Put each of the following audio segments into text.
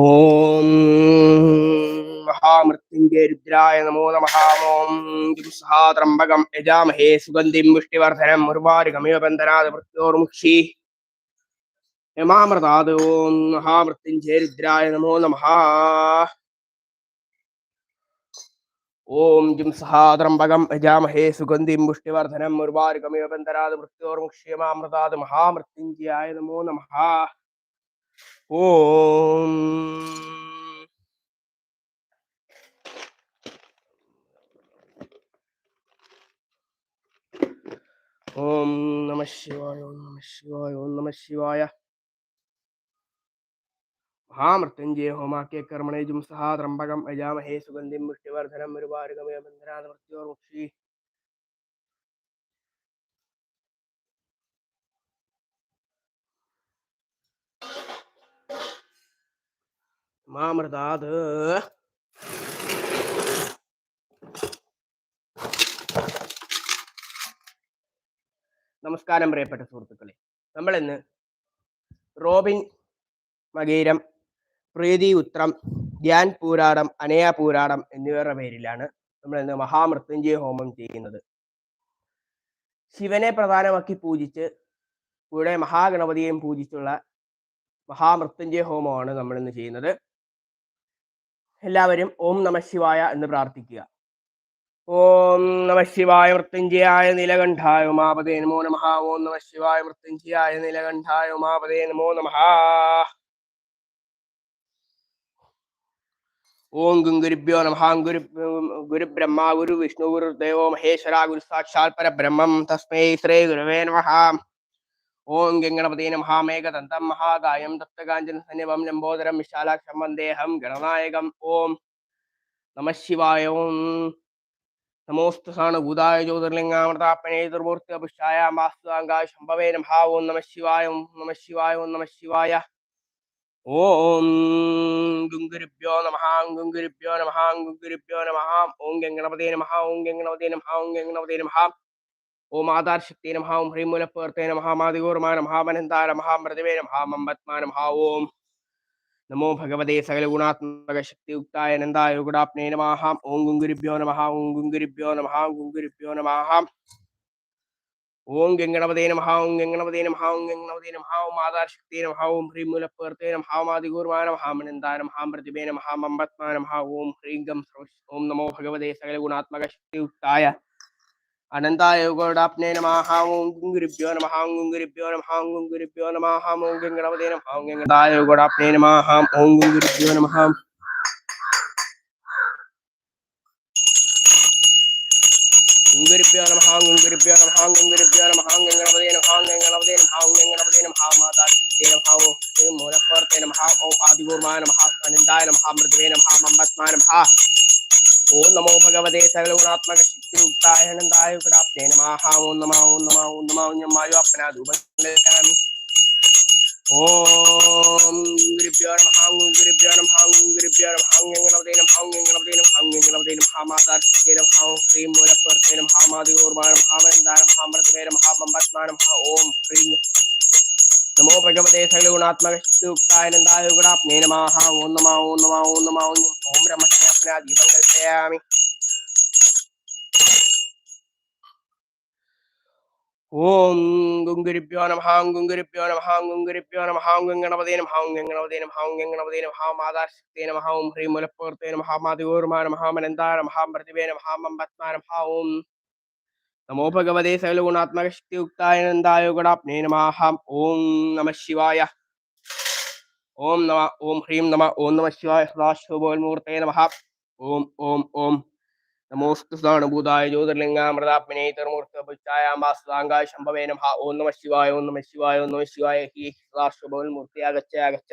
ഓം മഹാമൃത്യുഞ്ജയ രുദ്രായ നമോ നമഃ. ഓം സഹാത്രംബകം യജാമഹേ. സുഗന്ധിം പുഷ്ടിവർദ്ധനം മുർവാരുകമിവ ബന്ധനാത് മൃത്യോർമുക്ഷി യമാമൃതാത് ഓം മഹാമൃത്യുഞ്ജയ രുദ്രായ നമോ നമഃ. ഓം ജിം സഹാത്രംബകം യജാമഹേ. സുഗന്ധിം പുഷ്ടിവർദ്ധനം മുർവാരുകമിവ ബന്ധനാത് മൃത്യോർമുക്ഷി യമാമൃതാത് മഹാമൃത്യുഞ്ജയായ നമോ നമഃ. ഓം നമ ശിവായ ഓം നമ ശിവായ ഓം നമ ശിവായ മഹാമൃത്യുഞ്ജയ ഹോമാക്കിയ കർമ്മണേജും സഹാ ത്രംബകം അജാമഹേ സുഗന്ധിം പുഷ്ടിവർദ്ധനം ഒരുപാരുഗമയ ബന്ധനാഥ മൃത്യോർമുക്ഷി മാമൃതാത് നമസ്കാരം പ്രിയപ്പെട്ട സുഹൃത്തുക്കളെ. നമ്മൾ ഇന്ന് റോബിൻ മകീരം പ്രീതി ഉത്രം ധ്യാൻ പൂരാടം അനയ പൂരാടം എന്നിവരുടെ പേരിലാണ് നമ്മൾ ഇന്ന് മഹാമൃത്യുഞ്ജയ ഹോമം ചെയ്യുന്നത്. ശിവനെ പ്രധാനമാക്കി പൂജിച്ച് കൂടെ മഹാഗണപതിയെയും പൂജിച്ചുള്ള മഹാമൃത്യുഞ്ജയ ഹോമമാണ് നമ്മൾ ഇന്ന് ചെയ്യുന്നത്. എല്ലാവരും ഓം നമ ശിവായ എന്ന് പ്രാർത്ഥിക്കുക. ഓം നമ ശിവായ മൃത്യുഞ്ജയായ നീലകണ്ഠായ ഉമാപതേ നമോ നമ. ഓം നമ ശിവായ മൃത്യുഞ്ജയായ നീലകണ്ഠായ ഉമാപതേ നമോ നമ. ഓം ഗുരുഭ്യോ നമഃ. ഗുരു ഗുരു ബ്രഹ്മ ഗുരു വിഷ്ണു ഗുരു ദേവോ മഹേശ്വര ഗുരു സാക്ഷാൽ പരബ്രഹ്മം. തസ്മൈ ശ്രീ ഗുരുവേ നമഃ. ഓം ഗംഗണപതി നമഃ. മേഘദന്തം മഹാകായം തപ്തകാഞ്ചന സന്നിപം ലംബോദരം വിശാലാക്ഷം വന്ദേഹം ഗണനായകം. ഓം നമ ശിവായ. ഓം നമോസ്തു ഭൂതായ ജ്യോതിർലിംഗാമൃതാപ്പനേ ദുർമൂർത്തി അപുഷ്ടായ മാസ്തുതാങ്കായ ശംഭവേ ഓം നമ ശിവായ ഓം നമ ശിവായ ഓം നമ ശിവായ ഓം ഗുങ്കുരുഭ്യോ നമഃ ഗുങ്കുരുഭ്യോ നമഃ ഗുങ്കുരുഭ്യോ നമഃ ഓം ഗംഗണപതേ നമഃ ഓം ഗംഗണപതേ നമഃ ഓം ഗംഗണപതേ നമഃ ഓം ആധാർ ശക്തി ഓം ഹ്രീമൂലപ്പേർത്തേ നമഃ മാതികൂർമാ മഹാമനന്ദ മനന്താര നമഃ മമ്പത്മാന മഹാ ഓം നമോ ഭഗവതേ സകല ഗുണാത്മക ശക്തിയുക്തായ നന്ദായ ഗുണാപ്നേ നമാഹാം ഓം ഗുങ്കുരുഭ്യോ നമഹാം ഓം ഗുങ്കുരുഭ്യോ നമഹാം ഗുങ്കുരുഭ്യോ നമഹാം ഓം ഗംഗണപതേ നമഃ ഓം ഗംഗണപതേ നമഃ ഓം ഗംഗണപതേ നമഃ ഓം ആധാർ ശക്തി ഓം ഹ്രീം മൂലപ്പേർത്തേ നമഃ മാതികൂർമാ നമഹാം മനന്താര നമഹാം പ്രതിഭേ നമഹാം അമ്പത്മാ നമഃ ഓം ഹ്രീംഗം ഓം നമോ ഭഗവതേ സകല ഗുണാത്മക ശക്തിയുക്തായ അനന്തായ ഗോടാപ്നേ നമഃ ഓം ഗുരുഭ്യോ നമഃ ഓം ഗുരുഭ്യോ നമഃ ഓം ഗുരുഭ്യോ നമഃ ഓം ഗംഗണപതേ നമഃ ഓം ഗംഗണായ ഗോടാപ്നേ നമഃ ഓം ഗുരുഭ്യോ നമഹാം ഗുരുഭ്യോ നമഃ ഓം ഗുരുഭ്യോ നമഃ ഓം ഗുരുഭ്യോ നമഃ ഓം ഗംഗണപതേ നമഃ ഓം ഗംഗണപതേ നമഃ ഓം ഗംഗണപതേ നമഃ മാതാ നമഃ ഓം മൂലപ്പർത്തേ നമഃ ഓം ആദികൂർമാ നമഃ അനന്തായ നമഹാ മൃദുവേ നമഃ മമ്പത്മാ നമഃ ഓം നമോ ഭഗവതേ സകലഗുണാത്മക ശക്തിയുക്തായ നന്ദായ ഗുണാപ്നേ നമഃ. ഓം നമ ഓം നമ ഓം നമ ഓം ഞമ്മായോ അപ്പനാദുപകാമി ഓം ഗുരുഭ്യോ നമഃ ഓം ഗുരുഭ്യോ നമഃ ഓം ഗുരുഭ്യോ നമഃ. ഓം ഗംഗണപതേ നമഃ ഓം ഗംഗണപതേ നമഃ ഓം ഗംഗണപതേ നമഃ. മാതാ ശക്തി ഹാ ഓം ഹ്രീം നമഃ സകലഗുണാത്മക ശക്തിയുക്തായ നന്ദായ ഓം നമ ഓം ഓം ഓം ഓം ഓം ഗുങ്കുരിഭ്യോ നമഃ ഗുങ്കുരിഭ്യോ നമഃ ഗുങ്കുരിഭ്യോ നമഃ ഗംഗണപതേ നമഃ ഗംഗണപതേ നമഃ ഗംഗണപതേ നമഃ മാതാശക്തേ നമഃ ഓം ഹ്രീം മുലപ്പൂർത്തേ നമഃ മാതികൂർമാ നമഃ മനന്താ നമഃ പ്രതിഭേ ഓം നമോ ഭഗവതേ സകലഗുണാത്മക ശക്തിയുക്തായ നന്ദായ ഗുണാപ്നേ നമഃ ഓം നമ ശിവായ ഓം നമ ഓം ഹ്രീം നമ ഓം നമ ശിവായ സദാശിവോന്മൂർത്തേ നമ ഓം ഓം ഓം നമോസ്തു സാണുഭൂതായ ജ്യോതിർലിംഗാമൃതാത്മനേ തർമൂർത്തപുച്ചായാംബാസ്താങ്കായ ശംഭവേ നമ ഓം നമ ശിവായ ഓം നമ ശിവായ ഓം നമ ശിവായ ഹി സദാശിവോന്മൂർത്തി അഗച്ഛ അഗച്ഛ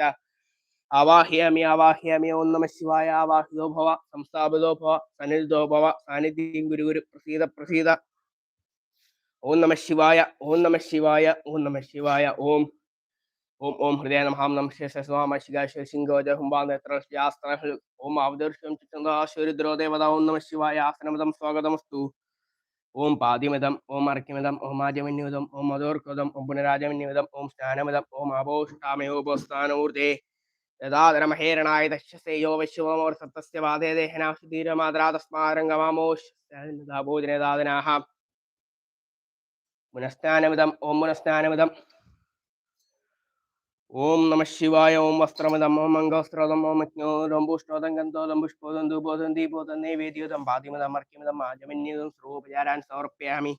ആവാഹ്യാമി ആവാഹ്യാമി ഓം നമ ശിവായ ആവാഹിതോ ഭവ സംസ്ഥാപിതോ ഭവ സന്നിധിതോ ഭവ സാന്നിധ്യം ഗുരു ഗുരു പ്രസീത പ്രസീത ഓം നമ ശിവായ ഓം നമ ശിവായ ഓം നമ ശിവായ ഓം ഓം ഓം ഹൃദയ നമഹാം നമശേഷോമശികാശ്വസിംഗോജഹുംബാനേത്രാസ്ത്ര ഓം അവതർഷ്യം ചിത്രദാശ്വരുദ്രോദേവത ഓം നമ ശിവായ ആസനമതം സ്വാഗതമസ്തു ഓം പാതിമിതം ഓം അർക്കിമിതം ഓം ആദ്യമന്യുതം ഓം മധോർകൃതം ഓം പുനരാജമന്യുതം ഓം സ്നാനമിതം ഓം ആഭോഷ്ടാമയോപസ്ഥാനൂർദേ യഥാധരമഹേരണായ ദശ്യസേ യോ വൈശ്വമോർ സത്തസ്യ വാദേ ദേഹനാശുധീരമാതരാതസ്മാരംഗമാമോഷ് ഭോജനദാതനാഹ പുനഃസ്നാനമിതം ഓം പുനഃസ്നാനമിതം ഓം നമ ശിവായ ഓം വസ്ത്രമിതം ഓം അംഗവസ്ത്രോതം ഓം അജ്ഞോരംബുഷ്ടോതം ഗന്ധോതം പുഷ്പോതം ദുബോധം ദീപോതം നൈവേദ്യോതം പാതിമതം മർക്കിമിതം ആജമന്യതം സർവോപചാരാൻ സമർപ്പയാമി.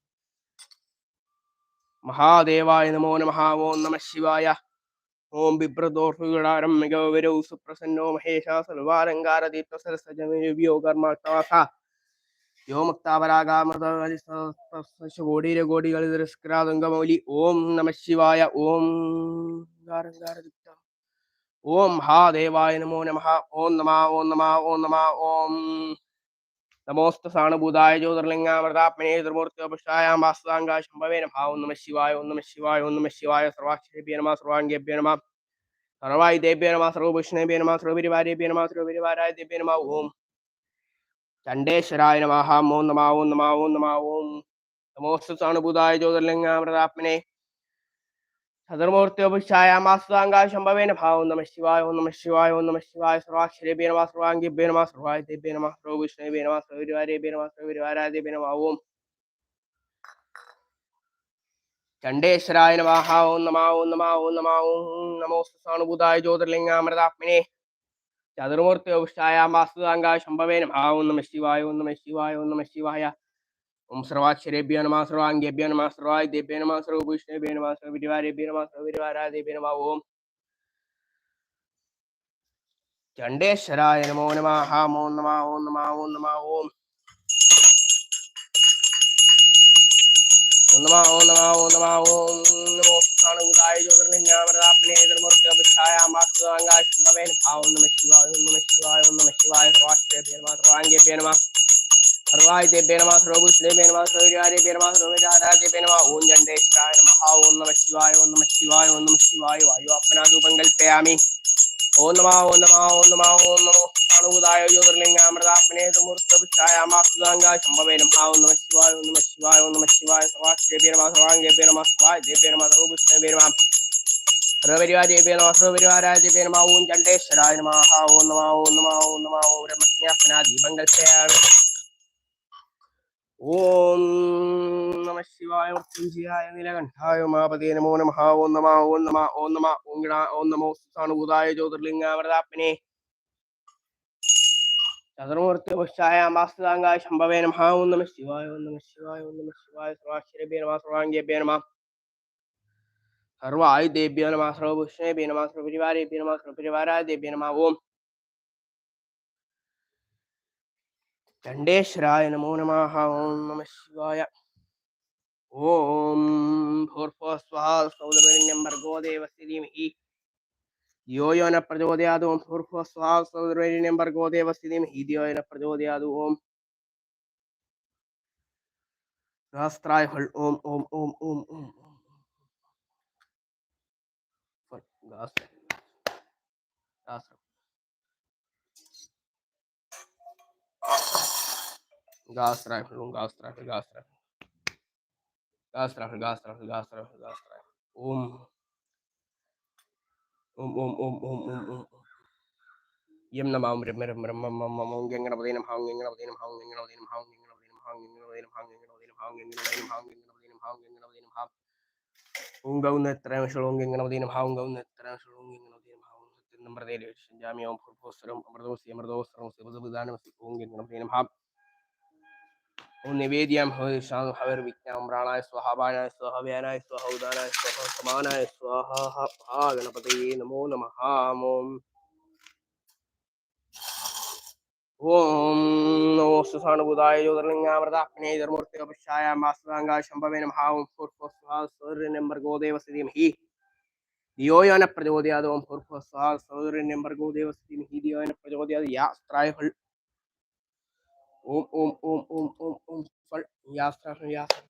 മഹാദേവായ നമോ നമ ഓം നമ ശിവായ. ഓം ബിബ്രദോർഹുകളാരം മികവരൗ സുപ്രസന്നോ മഹേഷ സർവാലങ്കാരദീപ്ത സരസജമേവ്യോ യോ മുക്താപരാഗാമതോടീര ഓം നമ ശിവായ. ഓം ഓം ഹാ നമോ നമ. ഓം നമ ഓം നമ ഓം നമ ഓം. നമോസ്ത ജ്യോതിർലിംഗാമൃതാത്മനേ ത്രിമൂർത്തിയോപുഷ്ടായാം വാസ്തുതാങ്കാ ശംഭവേ നമ. ഓം നമ ശിവായ ഓം നമ ശിവായ ഓം നമ ശിവായ. സർവാക്ഷരേഭ്യ നമ സർവാംഗേഭ്യ നമ. സർവായുധേഭ്യ നമ സർവഭൂഷണേഭ്യ നമ സർവപരിവാരേഭ്യ നമ സർവപരിവാരായ ദേഭ്യ നമ. ഓം ചണ്ഡേശ്വരായ നമാഹാം ഓം നമാവോം നമാവോം നമാവോം നമോസ്തുസാണുഭൂതായ ജ്യോതിർലിംഗാമൃതാത്മനെ. സദർമൂർത്തിയോപിശായാമാസുതാങ്കാശംഭവേന ഭാവം നമ. ശിവായ ഓം നമ ശിവായ ഓം നമ ശിവായ. സർവാക്ഷരേഭ്യ നമ. സർവാംഗിഭ്യ നമ സർവായുധേഭ്യ നമ സർവവിഷ്ണുഭ്യ നമ സർവരുവാരേഭ്യ നമ. സർവരുവാരാധേഭ്യ നമാവോം ചണ്ഡേശ്വരായ നമാഹാ ഓം നമാ ഓം നമാ ഓം നമാ. ഓം ജ്യോതിർലിംഗാമൃതാത്മനെ. ചതുർമൂർത്തിയോപുഷ്ടായ വാസ്തുതാങ്കായ ശംഭവേ നമ ഓം നമ ശിവായ നമ ശിവായ നമ ശിവായ. ഓം സർവാക്ഷരേഭ്യോ നമ സർവാംഗേഭ്യോ നമ സർവായ ദേഭ്യോ നമ സർവഭൂഷണേഭ്യോ നമ സർവപരിവാരേഭ്യോ നമ സർവപരിവാരാദേഭ്യോ നമ ഓം ചണ്ഡേശ്വരായ നമോ നമ. ഓം നമ ഓം നമ ഓം നമ ഓം. ഓം നമ ഓം നമ ഓം നമ ഓം നമോ. ജ്യോതിർലിംഗാമൃതാത്മനെ ധർമ്മൂർത്തിയോപുഷ്ടായ വാസ്തുതാങ്കായ ശംഭവേ നമ ഓം നമ ശിവായ നമ ശിവായ നമ ശിവായ സർവാക്ഷരേഭ്യോ നമ സർവാംഗേഭ്യോ നമ സർവായുധേഭ്യ നമ സർവഭൂഷണേഭ്യ നമ സർവരിവാരേഭ്യ നമ സർവരാരാധേഭ്യ നമ ഓം ചണ്ഡേശ്വരായ നമ ഓം നമ ശിവായ ഓം നമ ശിവായ ഓം നമ ശിവായ വായു കൽപ്പയാമി. ഓം നമ ഓം നമ ഓം നമ ഓം നമോ അണുതായ ജ്യോതിർലിംഗാമൃതാത്മനെ മൂർത്തപുഷ്ടായ മാസുതാംഗ ശംഭവേ നമ ഓം നമ ശിവായ ഓം നമ ശിവായ ഓം നമ ശിവായ സർവാക്ഷേഭ്യ നമ സർവാംഗേഭ്യ നമ സർവായ ദേഭ്യ നമ സർവഭൂഷണേഭ്യ നമ സർവപരിവാരേഭ്യ നമ സർവപരിവാരാദേഭ്യ നമ ഓം ചണ്ഡേശ്വരായ നമ ഓം നമ ഓം നമ ഓം നമ ഓം ബ്രഹ്മജ്ഞാപനാദീപം കൽപ്പയാമി ഓം ശിവായ നമോ നമഃ ഓം ശംഭവേ നമ. സർവ നമ ചണ്ഡേശ്വരായ നമോ നമ. ഓം നമ ശിവായ. ॐ भूर्भुवः स्वाहा सौदर्वरिण्यं ओम गास्त्राय गास्त्राय गास्त्राय गास्त्राह गास्त्राह गास्त्राह गास्त्राह ओम ओम ओम ओम ओम ओम ओम यम नमाम रम रम रम मम मम मम ओम गंगणपते नमः ओम गंगणपते नमः ओम गंगणपते नमः ओम गंगणपते नमः ओम गंगणपते नमः ओम गंगणपते नमः ओम गंगणपते नमः ओम गंगणपते नमः ओम गंगणपते नमः ओम गौनत्रयं ओम गंगणपते नमः ओम गौनत्रयं ओम गंगणपते नमः ओम सत्यं नम्रते रक्षामि ओम भूर्भुवः स्वरम् अमृतमस्ति अमृतोस्त्रमस्ति भुजभुदानमस्ति ओम गंगणपते नमः ओम निवेद्यम हो शांग हवर विज्ञाम प्राणाय स्वाहा बाणाय स्वाहा व्यानाय स्वाहा उदानाय स्वाहा समानाय स्वाहा हा गणपतये नमो नमः ओम ओम नमो सुसानुभूताय ज्योतिर्लिङ्गामृतात्मने धर्मूर्ति अपश्यायां वास्तवाङ्गाय शम्भवे नमः ओम फुर्फो स्वाहा सूर्यनिम्बर्गो देवसतिमहि धियो यो न प्रचोदयात् ओम फुर्फो स्वाहा सूर्यनिम्बर्गो देवसतिमहि धियो न प्रचोदयात् या स्त्राय ओम ओम ओम ओम ओम ओम फल यास्त्र यास्त्र